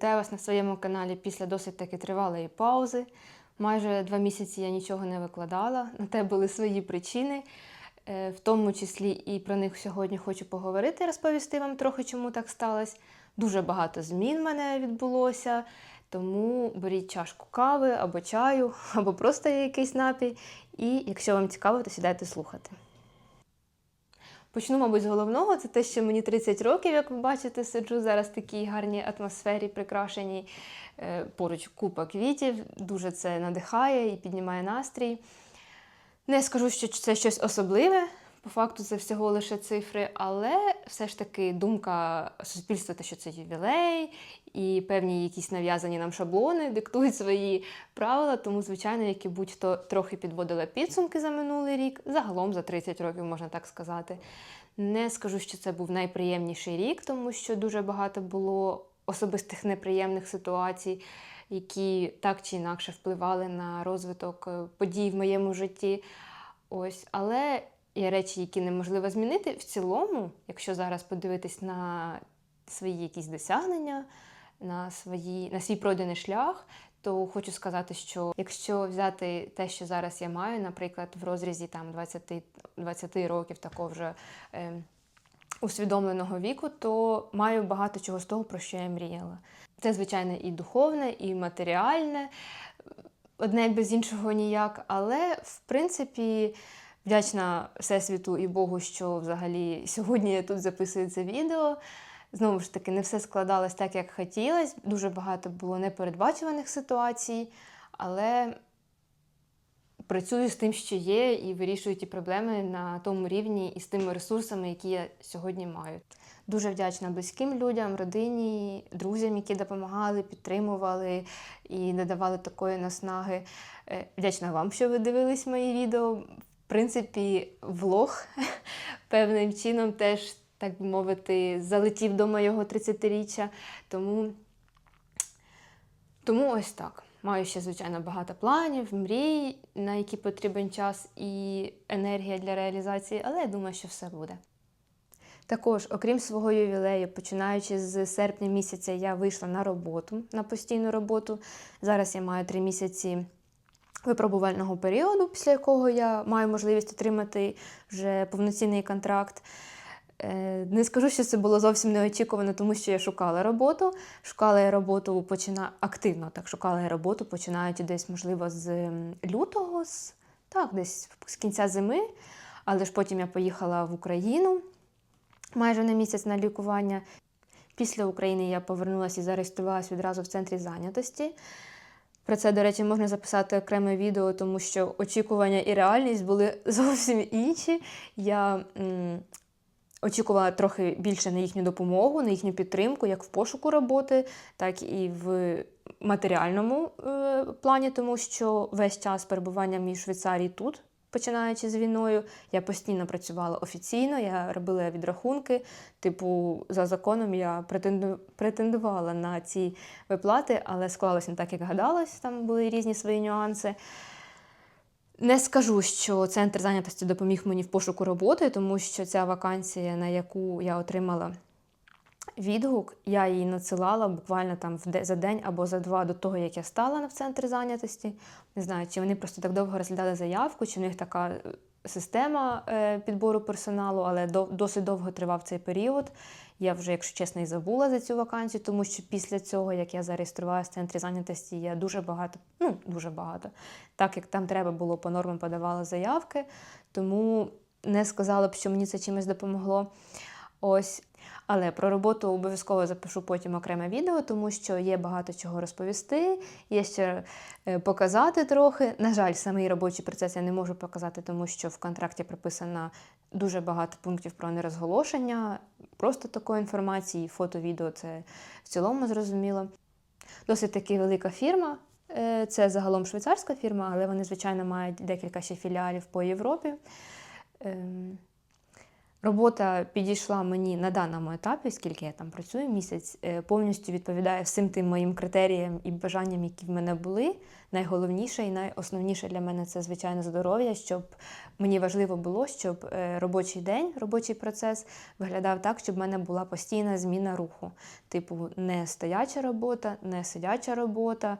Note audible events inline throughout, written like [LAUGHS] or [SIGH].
Вітаю вас на своєму каналі після досить таки тривалої паузи. Майже два місяці я нічого не викладала. На те були свої причини, Е, в тому числі і про них сьогодні хочу поговорити, розповісти вам трохи, чому так сталося. Дуже багато змін в мене відбулося, тому беріть чашку кави або чаю, або просто якийсь напій. І якщо вам цікаво, то сідайте слухати. Почну, мабуть, з головного. Це те, що мені 30 років, як ви бачите, сиджу зараз в такій гарній атмосфері, прикрашеній. Е, Поруч купа квітів. Дуже це надихає і піднімає настрій. Не скажу, що це щось особливе. По факту це всього лише цифри, але все ж таки думка суспільства, те, що це ювілей, і певні якісь нав'язані нам шаблони диктують свої правила. Тому, звичайно, як і будь-хто трохи підводила підсумки за минулий рік, загалом за 30 років, можна так сказати. Не скажу, що це був найприємніший рік, тому що дуже багато було особистих неприємних ситуацій, які так чи інакше впливали на розвиток е, подій в моєму житті. Ось, але є речі, які неможливо змінити. В цілому, якщо зараз подивитись на свої якісь досягнення, на, свої, на свій пройдений шлях, то хочу сказати, що якщо взяти те, що зараз я маю, наприклад, в розрізі там 20, 20 років такого вже е, усвідомленого віку, то маю багато чого з того, про що я мріяла. Це, звичайно, і духовне, і матеріальне, одне без іншого ніяк, але в принципі. Вдячна Всесвіту і Богу, що взагалі сьогодні я тут записую це відео. Знову ж таки, не все складалось так, як хотілося. Дуже багато було непередбачуваних ситуацій, але працюю з тим, що є, і вирішую ті проблеми на тому рівні і з тими ресурсами, які я сьогодні маю. Дуже вдячна близьким людям, родині, друзям, які допомагали, підтримували і надавали такої наснаги. Е, Вдячна вам, що ви дивились мої відео. Принципі, влог певним чином теж, так би мовити, залетів до моєго 30-річчя. Тому, тому ось так. Маю ще, звичайно, багато планів, мрій, на які потрібен час і енергія для реалізації, але я думаю, що все буде. Також, окрім свого ювілею, починаючи з серпня місяця, я вийшла на роботу, на постійну роботу. Зараз я маю три місяці випробувального періоду, після якого я маю можливість отримати вже повноцінний контракт. Е, Не скажу, що це було зовсім неочікувано, тому що я шукала роботу. Шукала я роботу почина... активно, так шукала я роботу, починаючи десь, можливо, з лютого, з... так, десь з кінця зими. Але ж потім я поїхала в Україну майже на місяць на лікування. Після України я повернулася і зареєструвалася відразу в центрі зайнятості. Про це, до речі, можна записати окреме відео, тому що очікування і реальність були [LAUGHS] зовсім інші. Я м, очікувала трохи більше на їхню допомогу, на їхню підтримку, як в пошуку роботи, так і в матеріальному е, плані, тому що весь час перебування між Швейцарії тут. Починаючи з війною, я постійно працювала офіційно, я робила відрахунки. Типу, за законом я претендувала на ці виплати, але склалося не так, як гадалось. Там були різні свої нюанси. Не скажу, що центр зайнятості допоміг мені в пошуку роботи, тому що ця вакансія, на яку я отримала відгук, я її надсилала буквально там за день або за два до того, як я стала в центрі зайнятості. Не знаю, чи вони просто так довго розглядали заявку, чи в них така е, система е, підбору персоналу, але досить довго тривав цей період. Я вже, якщо чесно, і забула за цю вакансію, тому що після цього, як я зареєструвалася в центрі зайнятості, я дуже багато, ну дуже багато, так як там треба було по нормам подавала заявки, тому не сказала б, що мені це чимось допомогло. Ось. Але про роботу обов'язково запишу потім окреме відео, тому що є багато чого розповісти, є ще е, показати трохи. На жаль, самий робочий процес я не можу показати, тому що в контракті прописано дуже багато пунктів про нерозголошення, просто такої інформації, фото, відео це в цілому зрозуміло. Досить таки велика фірма. Е, Це загалом швейцарська фірма, але вони, звичайно, мають декілька ще філіалів по Європі. Робота підійшла мені на даному етапі, скільки я там працюю місяць, е, повністю відповідає всім тим моїм критеріям і бажанням, які в мене були. Найголовніше і найосновніше для мене це звичайно здоров'я, щоб мені важливо було, щоб е, робочий день, робочий процес виглядав так, щоб в мене була постійна зміна руху. Типу, не стояча робота, не сидяча робота.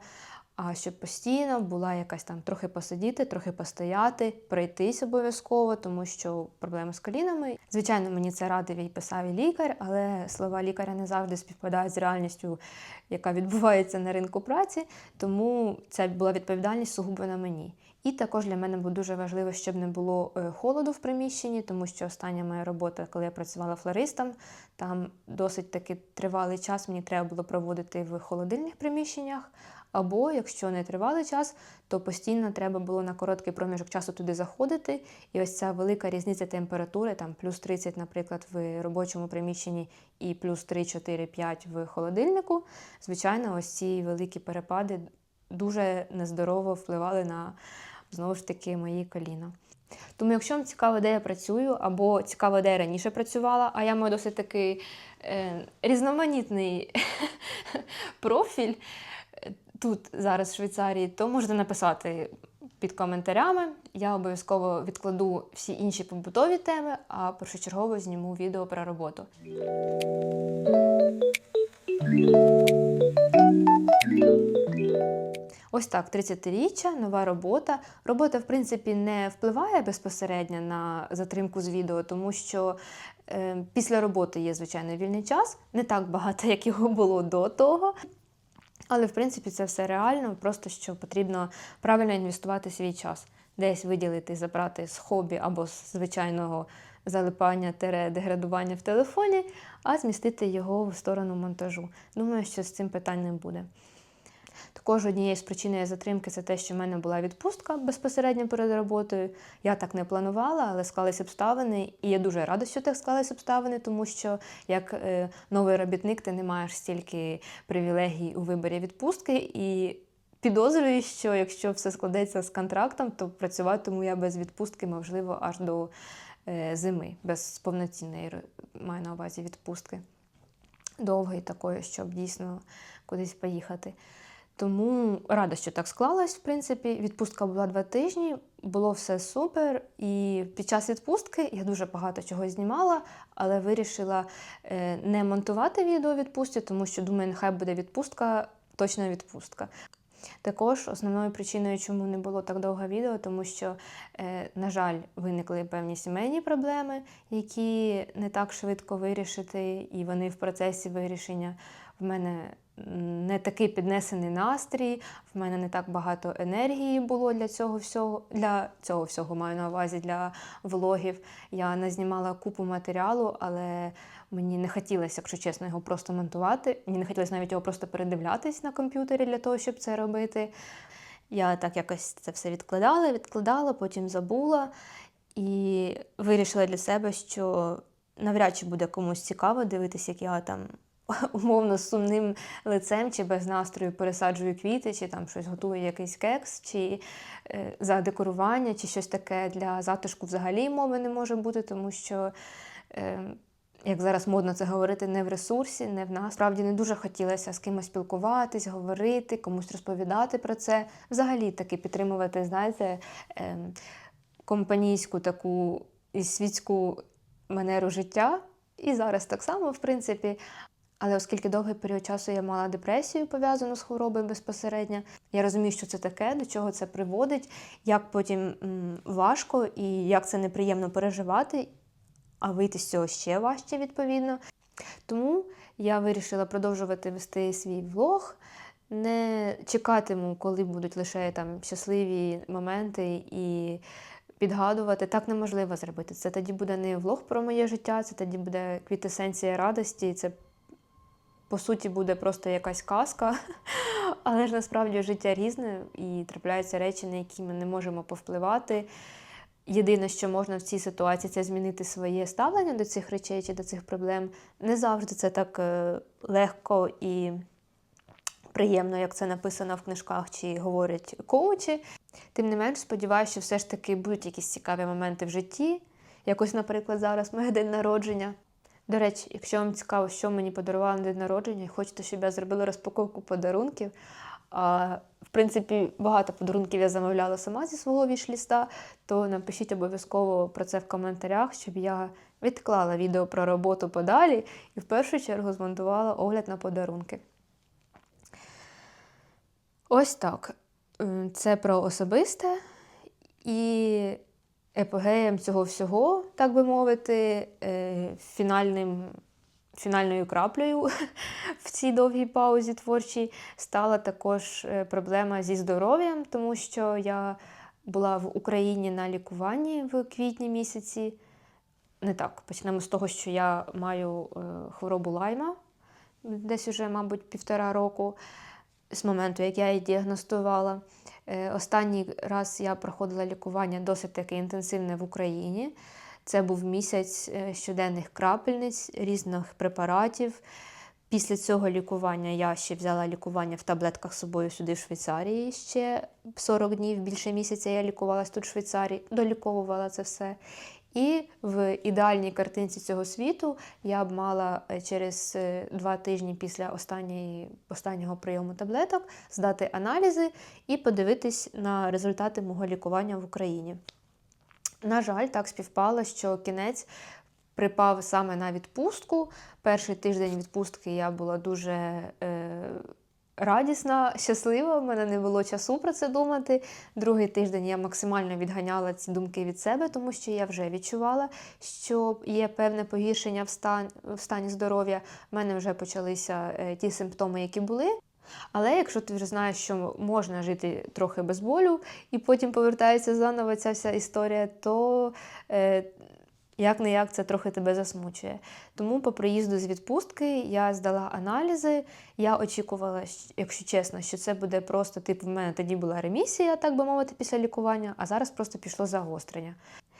А щоб постійно була якась там трохи посидіти, трохи постояти, пройтись обов'язково, тому що проблеми з колінами. Звичайно, мені це радив і писав і лікар, але слова лікаря не завжди співпадають з реальністю, яка відбувається на ринку праці. Тому це була відповідальність сугубо на мені. І також для мене було дуже важливо, щоб не було е, холоду в приміщенні, тому що остання моя робота, коли я працювала флористом, там досить таки тривалий час мені треба було проводити в холодильних приміщеннях. Або, якщо не тривалий час, то постійно треба було на короткий проміжок часу туди заходити. І ось ця велика різниця температури, там плюс 30, наприклад, в робочому приміщенні і плюс 3, 4, 5 в холодильнику. Звичайно, ось ці великі перепади дуже нездорово впливали на знову ж таки мої коліна. Тому, якщо вам цікаво, де я працюю, або цікаво, де я раніше працювала, а я маю досить такий е, різноманітний [LAUGHS] профіль тут зараз в Швейцарії, то можете написати під коментарями. Я обов'язково відкладу всі інші побутові теми, а першочергово зніму відео про роботу. Ось так, 30-річчя, нова робота. Робота, в принципі, не впливає безпосередньо на затримку з відео, тому що е, після роботи є, звичайно, вільний час, не так багато, як його було до того. Але, в принципі, це все реально, просто що потрібно правильно інвестувати свій час, десь виділити, забрати з хобі або з звичайного залипання деградування в телефоні, а змістити його в сторону монтажу. Думаю, що з цим питань не буде. Також однією з причин затримки це те, що в мене була відпустка безпосередньо перед роботою. Я так не планувала, але склалися обставини. І я дуже рада, що так склалися обставини, тому що як е, новий робітник ти не маєш стільки привілегій у виборі відпустки. І підозрюю, що якщо все складеться з контрактом, то працюватиму я без відпустки, можливо, аж до е, зими, без повноцінної маю на увазі відпустки. Довгої такої, щоб дійсно кудись поїхати. Тому рада, що так склалось, в принципі. Відпустка була два тижні, було все супер. І під час відпустки я дуже багато чого знімала, але вирішила е, не монтувати відео відпустці, тому що думаю, нехай буде відпустка, точна відпустка. Також основною причиною, чому не було так довго відео, тому що, е, на жаль, виникли певні сімейні проблеми, які не так швидко вирішити, і вони в процесі вирішення в мене не такий піднесений настрій, в мене не так багато енергії було для цього всього. Для цього всього маю на увазі для влогів. Я назнімала купу матеріалу, але мені не хотілося, якщо чесно, його просто монтувати. Мені не хотілося навіть його просто передивлятись на комп'ютері для того, щоб це робити. Я так якось це все відкладала, відкладала, потім забула і вирішила для себе, що навряд чи буде комусь цікаво дивитися, як я там [LAUGHS] умовно сумним лицем чи без настрою пересаджую квіти, чи там щось готую якийсь кекс, чи е, за декорування, чи щось таке для затишку взагалі мови не може бути, тому що. Е, як зараз модно це говорити, не в ресурсі, не в нас. Справді не дуже хотілося з кимось спілкуватись, говорити, комусь розповідати про це. Взагалі таки підтримувати, знаєте, ем, компанійську таку і світську манеру життя. І зараз так само, в принципі. Але оскільки довгий період часу я мала депресію пов'язану з хворобою безпосередньо, я розумію, що це таке, до чого це приводить, як потім важко і як це неприємно переживати, а вийти з цього ще важче, відповідно. Тому я вирішила продовжувати вести свій влог. Не чекатиму, коли будуть лише там щасливі моменти і підгадувати. Так неможливо зробити. Це тоді буде не влог про моє життя, це тоді буде квітесенція радості. Це по суті буде просто якась казка, [LAUGHS] але ж насправді життя різне і трапляються речі, на які ми не можемо повпливати. Єдине, що можна в цій ситуації, це змінити своє ставлення до цих речей чи до цих проблем. Не завжди це так е, легко і приємно, як це написано в книжках чи говорять коучі. Тим не менш, сподіваюся, що все ж таки будуть якісь цікаві моменти в житті, Якось, наприклад, зараз моє день народження. До речі, якщо вам цікаво, що мені подарували на день народження, і хочете, щоб я зробила розпаковку подарунків. А, в принципі, багато подарунків я замовляла сама зі свого вішліста, то напишіть обов'язково про це в коментарях, щоб я відклала відео про роботу подалі і в першу чергу змонтувала огляд на подарунки. Ось так. Це про особисте і епогеєм цього всього, так би мовити, е, фінальним, фінальною краплею [LAUGHS] в цій довгій паузі творчій стала також е, проблема зі здоров'ям, тому що я була в Україні на лікуванні в квітні місяці. Не так, почнемо з того, що я маю е, хворобу лайма десь уже, мабуть, півтора року з моменту, як я її діагностувала. Е, Останній раз я проходила лікування досить таки інтенсивне в Україні. Це був місяць е, щоденних крапельниць, різних препаратів. Після цього лікування я ще взяла лікування в таблетках з собою сюди в Швейцарії ще 40 днів, більше місяця я лікувалась тут в Швейцарії, доліковувала це все. І в ідеальній картинці цього світу я б мала е, через е, два тижні після останньої, останнього прийому таблеток здати аналізи і подивитись на результати мого лікування в Україні. На жаль, так співпало, що кінець припав саме на відпустку. Перший тиждень відпустки я була дуже е, радісна, щаслива. У мене не було часу про це думати. Другий тиждень я максимально відганяла ці думки від себе, тому що я вже відчувала, що є певне погіршення в, стан, в стані здоров'я. У мене вже почалися е, ті симптоми, які були. Але якщо ти вже знаєш, що можна жити трохи без болю, і потім повертається заново ця вся історія, то е, як не як це трохи тебе засмучує. Тому по приїзду з відпустки я здала аналізи. Я очікувала, якщо чесно, що це буде просто типу, в мене тоді була ремісія, так би мовити, після лікування, а зараз просто пішло загострення.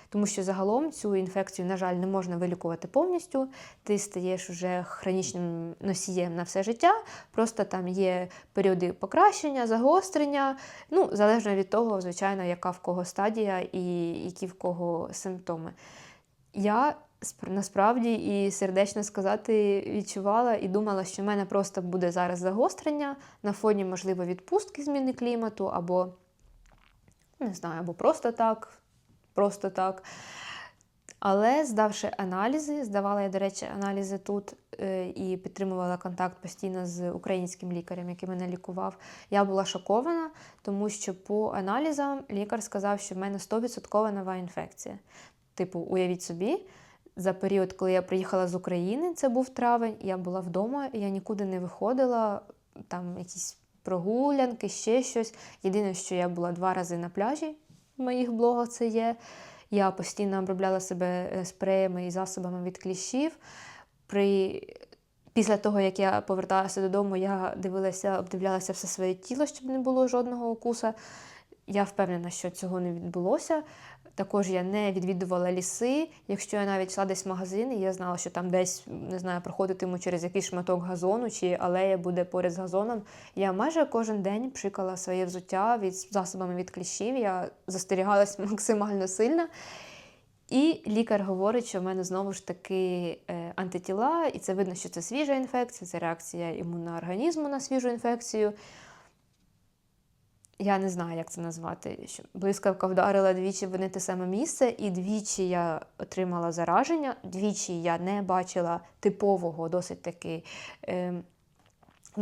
Тому що загалом цю інфекцію, на жаль, не можна вилікувати повністю. Ти стаєш уже хронічним носієм на все життя. Просто там є періоди покращення, загострення. Ну, залежно від того, звичайно, яка в кого стадія і які в кого симптоми. Я насправді і сердечно сказати відчувала і думала, що в мене просто буде зараз загострення на фоні, можливо, відпустки зміни клімату, або не знаю, або просто так, просто так. Але здавши аналізи, здавала я, до речі, аналізи тут е, і підтримувала контакт постійно з українським лікарем, який мене лікував. Я була шокована, тому що по аналізам лікар сказав, що в мене 100% нова інфекція. Типу, уявіть собі, за період, коли я приїхала з України, це був травень, я була вдома, я нікуди не виходила, там якісь прогулянки, ще щось. Єдине, що я була два рази на пляжі, в моїх блогах це є. Я постійно обробляла себе е, спреями і засобами від кліщів. При... Після того, як я поверталася додому, я дивилася, обдивлялася все своє тіло, щоб не було жодного укуса. Я впевнена, що цього не відбулося. Також я не відвідувала ліси. Якщо я навіть йшла десь в магазин, і я знала, що там десь не знаю, проходитиму через якийсь шматок газону чи алея буде поряд з газоном. Я майже кожен день пшикала своє взуття від засобами від кліщів. Я застерігалась [LAUGHS] максимально сильно. І лікар говорить, що в мене знову ж таки е, антитіла, і це видно, що це свіжа інфекція, це реакція імунного організму на свіжу інфекцію. Я не знаю, як це назвати. Що блискавка вдарила двічі в одне те саме місце, і двічі я отримала зараження, двічі я не бачила типового, досить таки. Е,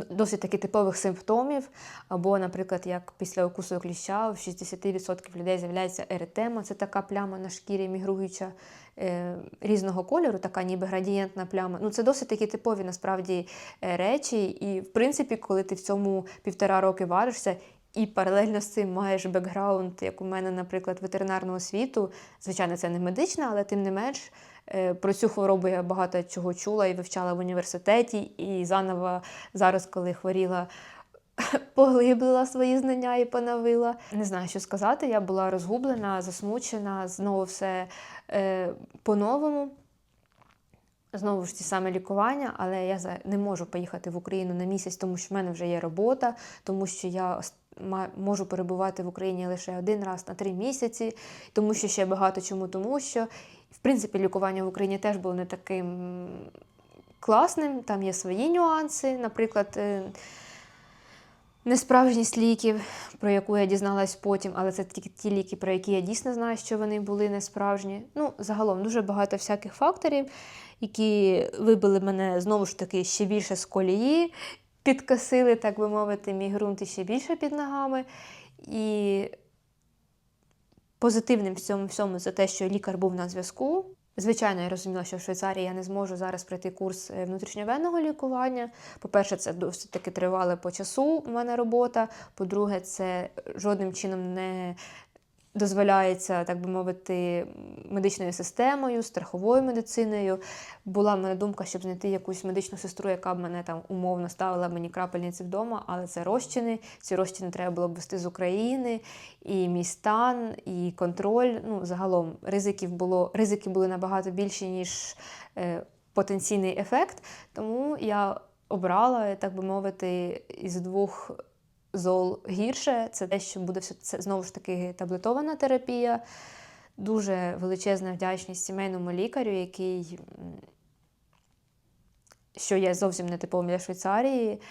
Досить таки типових симптомів, або, наприклад, як після укусу кліща у 60% людей з'являється еретема, це така пляма на шкірі мігруюча е, різного кольору, така ніби градієнтна пляма. Ну, це досить такі типові насправді е, речі. І, в принципі, коли ти в цьому півтора роки варишся, і паралельно з цим маєш бекграунд, як у мене, наприклад, ветеринарного освіту. Звичайно, це не медична, але тим не менш е, про цю хворобу я багато чого чула і вивчала в університеті, і заново зараз, коли хворіла. [LAUGHS] Поглиблила свої знання і поновила. Не знаю, що сказати. Я була розгублена, засмучена, знову все е, по-новому. Знову ж ті саме лікування, але я не можу поїхати в Україну на місяць, тому що в мене вже є робота, тому що я можу перебувати в Україні лише один раз на три місяці, тому що ще багато чому, тому що в принципі лікування в Україні теж було не таким класним. Там є свої нюанси, наприклад. Несправжність ліків, про яку я дізналась потім, але це тільки ті ліки, про які я дійсно знаю, що вони були несправжні. Ну, загалом дуже багато всяких факторів, які вибили мене знову ж таки ще більше з колії, підкосили, так би мовити, мій ґрунт іще більше під ногами. І позитивним в цьому всьому це те, що лікар був на зв'язку. Звичайно, я розуміла, що в Швейцарії я не зможу зараз пройти курс е, внутрішньовенного лікування. По-перше, це досить таки тривале по часу у мене робота. По-друге, це жодним чином не дозволяється, так би мовити, медичною системою, страховою медициною. Була в мене думка, щоб знайти якусь медичну сестру, яка б мене там умовно ставила мені крапельниці вдома, але це розчини. Ці розчини треба було б вести з України, і мій стан, і контроль. Ну, загалом ризиків було, ризики були набагато більші, ніж е, потенційний ефект. Тому я обрала, так би мовити, із двох зол гірше. Це те, що буде все це знову ж таки таблетована терапія. Дуже величезна вдячність сімейному лікарю, який, що є зовсім не типовим для Швейцарії,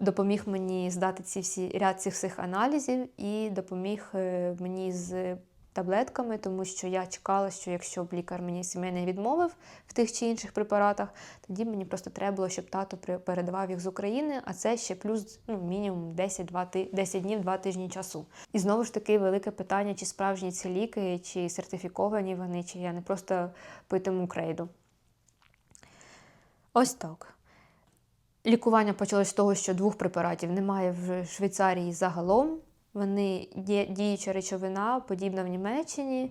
допоміг мені здати ці всі ряд цих всіх аналізів і допоміг е, мені з таблетками, тому що я чекала, що якщо б лікар мені сімейний відмовив в тих чи інших препаратах, тоді мені просто треба було, щоб тато передавав їх з України, а це ще плюс ну, мінімум 10, 2, 10 днів, 2 тижні часу. І знову ж таки велике питання, чи справжні ці ліки, чи сертифіковані вони, чи я не просто питиму крейду. Ось так. Лікування почалось з того, що двох препаратів немає в Швейцарії загалом. Вони діюча речовина, подібна в Німеччині.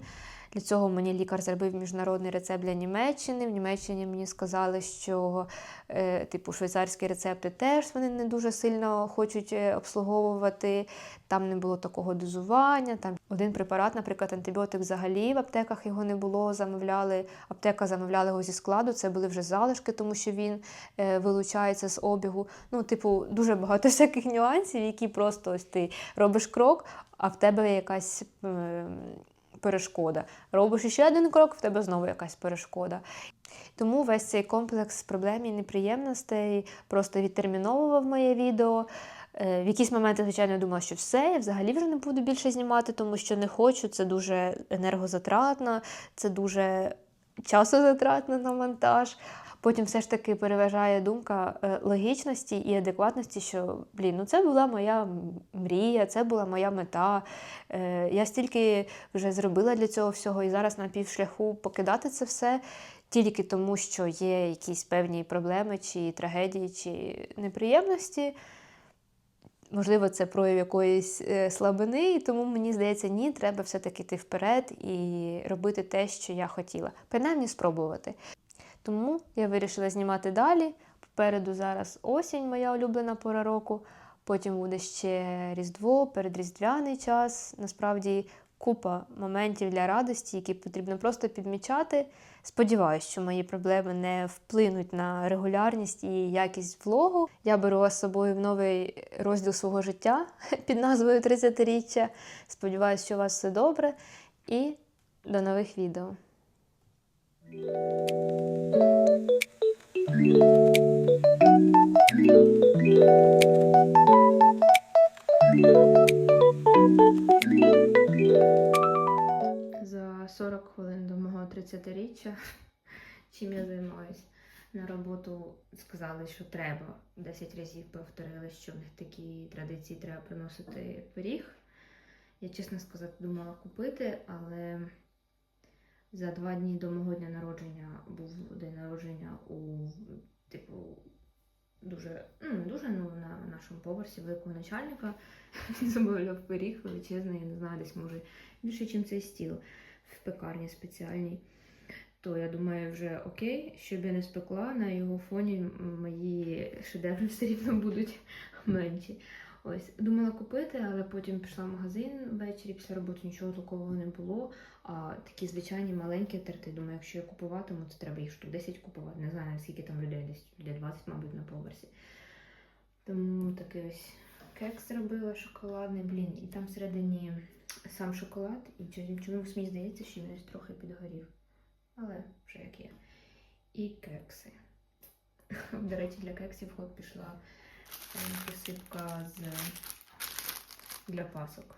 Для цього мені лікар зробив міжнародний рецепт для Німеччини. В Німеччині мені сказали, що е, типу швейцарські рецепти теж вони не дуже сильно хочуть е, обслуговувати. Там не було такого дозування. Там один препарат, наприклад, антибіотик взагалі в аптеках його не було. Замовляли аптека замовляла його зі складу. Це були вже залишки, тому що він е, вилучається з обігу. Ну, типу, дуже багато всяких нюансів, які просто ось ти робиш крок, а в тебе якась. Перешкода. Робиш ще один крок, в тебе знову якась перешкода. Тому весь цей комплекс проблем і неприємностей просто відтерміновував моє відео. Е, В якісь моменти, звичайно, я думала, що все, я взагалі вже не буду більше знімати, тому що не хочу. Це дуже енергозатратно, це дуже часозатратно на монтаж. Потім все ж таки переважає думка е, логічності і адекватності, що блін, ну це була моя мрія, це була моя мета. Е, Я стільки вже зробила для цього всього, і зараз на півшляху покидати це все тільки тому, що є якісь певні проблеми, чи трагедії, чи неприємності. Можливо, це прояв якоїсь е, слабини, і тому мені здається, ні, треба все-таки йти вперед і робити те, що я хотіла. Принаймні спробувати. Тому я вирішила знімати далі. Попереду зараз осінь, моя улюблена пора року. Потім буде ще Різдво, передріздвяний час. Насправді купа моментів для радості, які потрібно просто підмічати. Сподіваюсь, що мої проблеми не вплинуть на регулярність і якість влогу. Я беру вас з собою в новий розділ свого життя [LAUGHS] під назвою 30-річчя. Сподіваюсь, що у вас все добре. І до нових відео. За 40 хвилин до мого 30-річчя, [LAUGHS] чим я займаюсь. На роботу сказали, що треба. 10 разів повторили, що в них такі традиції треба приносити пиріг. Я, чесно сказати, думала купити, але за два дні до мого дня народження був день народження у, типу, дуже, ну дуже, ну на нашому поверсі великого начальника. [LAUGHS] Він замовляв пиріг величезний, я не знаю, десь може більше, ніж цей стіл в пекарні спеціальній. То я думаю, вже окей, щоб я не спекла, на його фоні мої шедеври все рівно будуть [LAUGHS] менші. Ось думала купити, але потім пішла в магазин ввечері після роботи, нічого такого не було. А такі звичайні маленькі терти. Думаю, якщо я купуватиму, то треба їх штук 10 купувати. Не знаю, скільки там людей, десь людей 20, мабуть, на поверсі. Тому таке ось кекс зробила шоколадний, блін, і там всередині сам шоколад, і чомусь мені здається, що він ось трохи підгорів. Але вже як є. І кекси. [LAUGHS] До речі, для кексів ход пішла е, присипка з для пасок.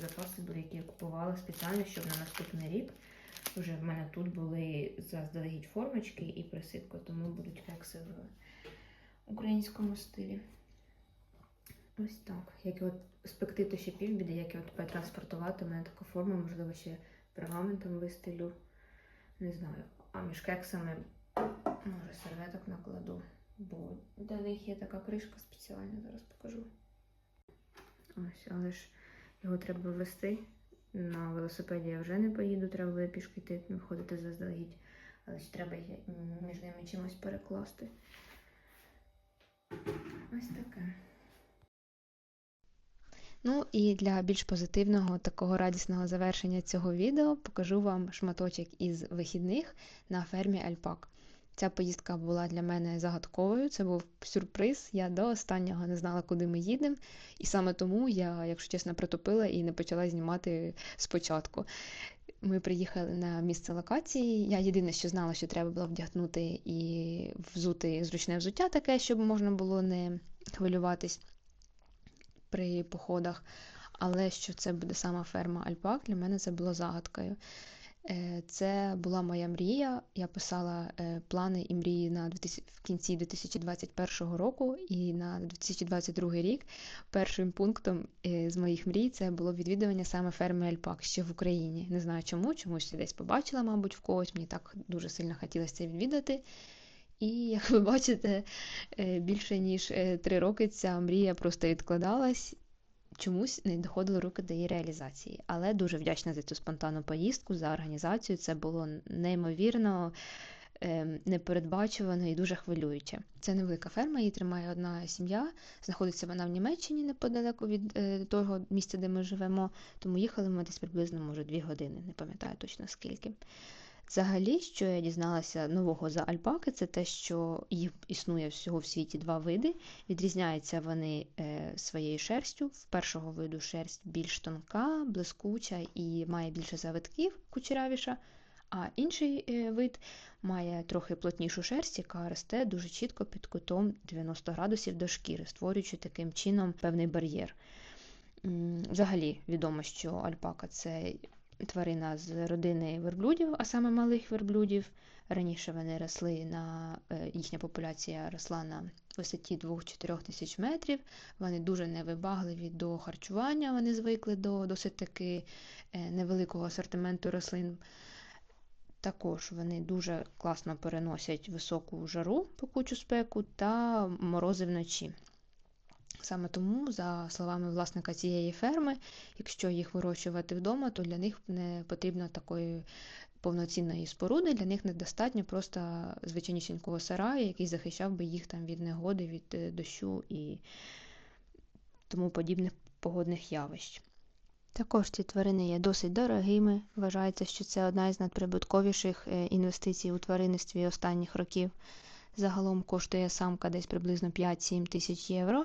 Запаси були, які я купувала спеціально, щоб на наступний рік вже в мене тут були заздалегідь формочки і присипка, тому будуть кекси в українському стилі. Ось так. Як от спекти, то ще півбіди, як і от транспортувати, у мене така форма, можливо, ще пергаментом вистелю. Не знаю. А між кексами, може, серветок накладу, бо для них є така кришка спеціальна, зараз покажу. Ось, але ж його треба ввести. На велосипеді я вже не поїду, треба буде пішки йти, ну, ходити заздалегідь. Але ж треба між ними чимось перекласти. Ось таке. Ну і для більш позитивного такого радісного завершення цього відео покажу вам шматочок із вихідних на фермі Альпак. Ця поїздка була для мене загадковою, це був сюрприз. Я до останнього не знала, куди ми їдемо. І саме тому я, якщо чесно, протопила і не почала знімати спочатку. Ми приїхали на місце локації. Я єдине, що знала, що треба було вдягнути і взути зручне взуття таке, щоб можна було не хвилюватись при походах. Але що це буде сама ферма Альпак, для мене це було загадкою. Е, Це була моя мрія. Я писала е, плани і мрії на 2000, в кінці 2021 року і на 2022 рік. Першим пунктом е, з моїх мрій це було відвідування саме ферми Альпак ще в Україні. Не знаю чому, чомусь десь побачила, мабуть, в когось. Мені так дуже сильно хотілося це відвідати. І як ви бачите, більше ніж три роки ця мрія просто відкладалась. Чомусь не доходили руки до її реалізації. Але дуже вдячна за цю спонтанну поїздку, за організацію. Це було неймовірно, е, непередбачувано і дуже хвилююче. Це невелика ферма, її тримає одна сім'я. Знаходиться вона в Німеччині неподалеку від е, того місця, де ми живемо. Тому їхали ми десь приблизно, може, дві години, не пам'ятаю точно скільки. Взагалі, що я дізналася нового за альпаки, це те, що їх існує всього в світі два види. Відрізняються вони е, своєю шерстю. В першого виду шерсть більш тонка, блискуча і має більше завитків, кучерявіша. А інший е, вид має трохи плотнішу шерсть, яка росте дуже чітко під кутом 90 градусів до шкіри, створюючи таким чином певний бар'єр. Взагалі відомо, що альпака це тварина з родини верблюдів, а саме малих верблюдів. Раніше вони росли на е, їхня популяція росла на висоті 2-4 тисяч метрів. Вони дуже невибагливі до харчування, вони звикли до досить таки е, невеликого асортименту рослин. Також вони дуже класно переносять високу жару, пекучу спеку та морози вночі. Саме тому, за словами власника цієї ферми, якщо їх вирощувати вдома, то для них не потрібно такої повноцінної споруди, для них недостатньо просто звичайнісінького сараю, який захищав би їх там від негоди, від е, дощу і тому подібних погодних явищ. Також ці тварини є досить дорогими. Вважається, що це одна із надприбутковіших е, інвестицій у тваринництві останніх років. Загалом коштує самка десь приблизно 5-7 тисяч євро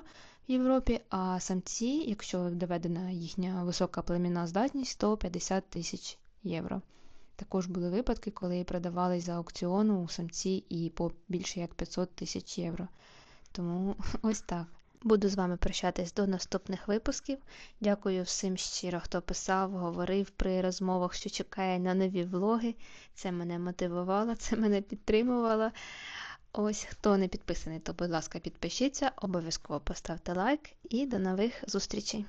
Європі, а самці, якщо доведена їхня висока племінна здатність, то 50 тисяч євро. Також були випадки, коли продавались за аукціону самці і по більше як 500 тисяч євро. Тому [LAUGHS] ось так. Буду з вами прощатись до наступних випусків. Дякую всім щиро, хто писав, говорив при розмовах, що чекає на нові влоги. Це мене мотивувало, [LAUGHS] це мене підтримувало. Ось хто не підписаний, то, будь ласка, підпишіться, обов'язково поставте лайк і до нових зустрічей.